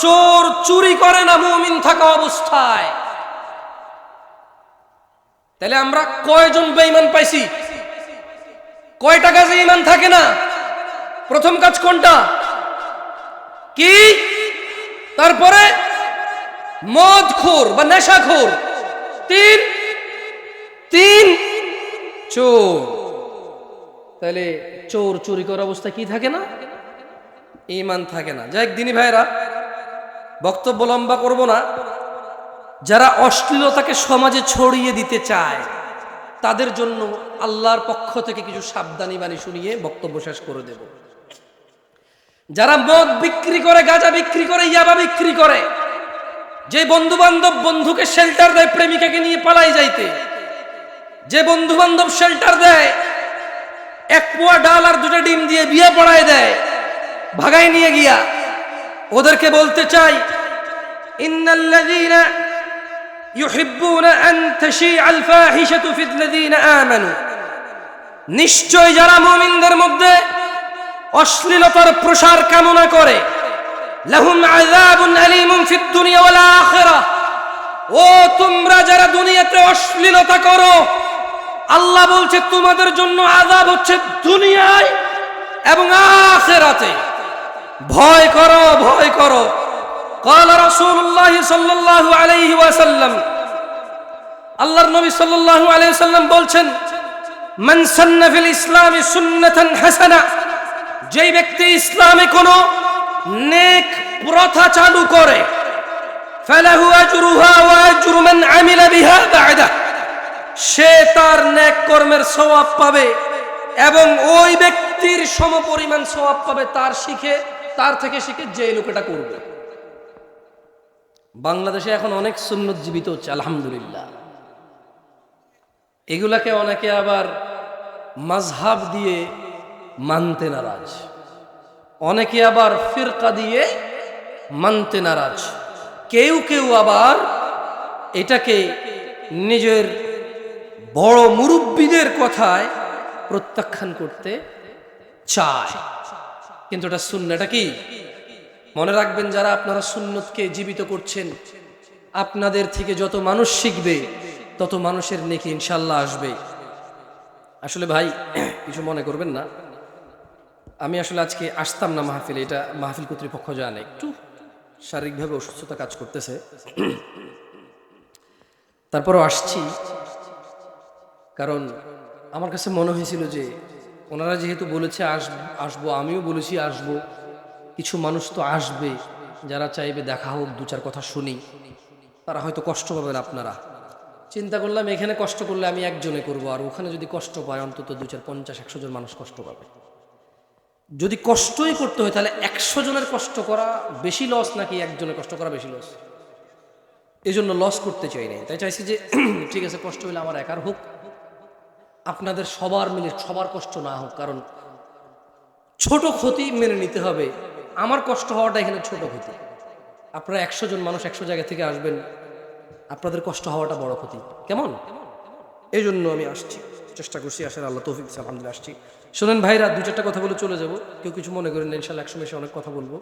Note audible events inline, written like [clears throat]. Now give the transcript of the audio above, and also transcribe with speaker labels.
Speaker 1: চোর চুরি করে না, মুমিন থাকা অবস্থায়। তাহলে আমরা কয়জন বেঈমান পাইছি? কয়টা কাজে ইমান থাকে না? প্রথম কাজ কোনটা? কি? তারপরে মদ খোর বা নেশাখোর। তিন? তিন? চোর। তাহলে চোর চুরি করার অবস্থা কি থাকে না? ইমান থাকে না। যাই দিনী ভাইরা বক্তব্য লম্বা করব না। যারা অশ্লীলতাকে সমাজে ছড়িয়ে দিতে চায়, তাদের জন্য আল্লাহর পক্ষ থেকে কিছু সাবধানী বাণী শুনিয়ে বক্তব্য শেষ করে দেব। যারা মদ বিক্রি করে, গাঁজা বিক্রি করে, ইয়াবা বিক্রি করে, যে বন্ধু বান্ধব বন্ধুকে শেল্টার দেয় প্রেমিকাকে নিয়ে পালাই যাইতে, যে বন্ধু বান্ধব শেল্টার দেয়, এক পোয়া ডাল আর দুটো ডিম দিয়ে বিয়ে পড়ায় দেয় ভাগাই নিয়ে গিয়া ওদেরকে বলতে চাই নিশ্চয় যারা মুমিনদের মধ্যে অশ্লীলতার প্রসার কামনা করে ও, তোমরা যারা দুনিয়াতে অশ্লীলতা করো, আল্লাহ বলছে, তোমাদের জন্য আযাব হচ্ছে দুনিয়ায় এবং আখিরাতে। ভয় করো ভয় করো قال رسول الله صلى الله عليه وسلم আল্লাহর নবী সাল্লাল্লাহু আলাইহি ওয়াসাল্লাম বলছেন মান সান্না ফিল ইসলামি সুন্নাতান হাসানা যেই ব্যক্তি ইসলামে কোনো নেক প্রথা চালু করে ফালাহু আজরুহা ওয়া আজরু মান আমিলা বিহা বা'দা সে তার নেক কর্মের সওয়াব পাবে এবং ওই ব্যক্তির সমপরিমাণ সওয়াব পাবে তার শিখে তার থেকে শিখে যে লোকটা করবে? বাংলাদেশে এখন অনেক সুন্নত জীবিত হচ্ছে, আলহামদুলিল্লাহ। এগুলাকে অনেকে আবার মাঝহাব দিয়ে মানতে নারাজ। অনেকে আবার ফিরকা দিয়ে মানতে নারাজ। কেউ কেউ আবার এটাকে নিজের বড় মুরব্বীদের কথায় প্রত্যাখ্যান করতে চায়। কিন্তু এটা এটা কি? মনে রাখবেন যারা আপনারা সুন্নতকে জীবিত করছেন, আপনাদের থেকে যত মানুষ শিখবে, তত মানুষের নেকি ইনশাল্লাহ আসবে। আসলে ভাই, [clears throat] কিছু মনে করবেন না। আমি আসলে আজকে আসতাম না মাহফিলে, এটা মাহফিল কর্তৃপক্ষ জানে। একটু শারীরিকভাবে অসুস্থতা কাজ করতেছে। [clears throat] তারপরও আসছি। কারণ আমার কাছে মনে হয়েছিল যে ওনারা যেহেতু বলেছে আস আসব, আমিও বলেছি আসব। কিছু মানুষ তো আসবে, যারা চাইবে দেখা হোক, দু চার কথা শুনি। তারা হয়তো কষ্ট পাবেন আপনারা। চিন্তা করলাম, এখানে কষ্ট করলে আমি একজনে করব, আর ওখানে যদি কষ্ট পায়, অন্তত দু চার, পঞ্চাশ, একশো জন মানুষ কষ্ট পাবে। যদি কষ্টই করতে হয়, তাহলে একশো জনের কষ্ট করা বেশি লস নাকি একজনের কষ্ট করা বেশি লস এই জন্য লস করতে চাই নাই। তাই চাইছি যে, [clears throat] ঠিক আছে, কষ্ট হলে আমার একার হোক। আপনাদের সবার মিলে সবার কষ্ট না হোক, কারণ ছোট ক্ষতি মেনে নিতে হবে। আমার কষ্ট হওয়াটা এখানে ছোট ক্ষতি। আপনারা একশো জন মানুষ একশো জায়গা থেকে আসবেন, আপনাদের কষ্ট হওয়াটা বড় ক্ষতি। কেমন? এই জন্য আমি আসছি। চেষ্টা করছি, আসার আল্লাহ তৌফিক আলহামদুলিল্লাহ, আসছি। শোনেন ভাইরা, দু চারটা কথা বলে চলে যাব। কেউ কিছু মনে করেন ইনশাল্লাহ একসময় এসে অনেক কথা বলব।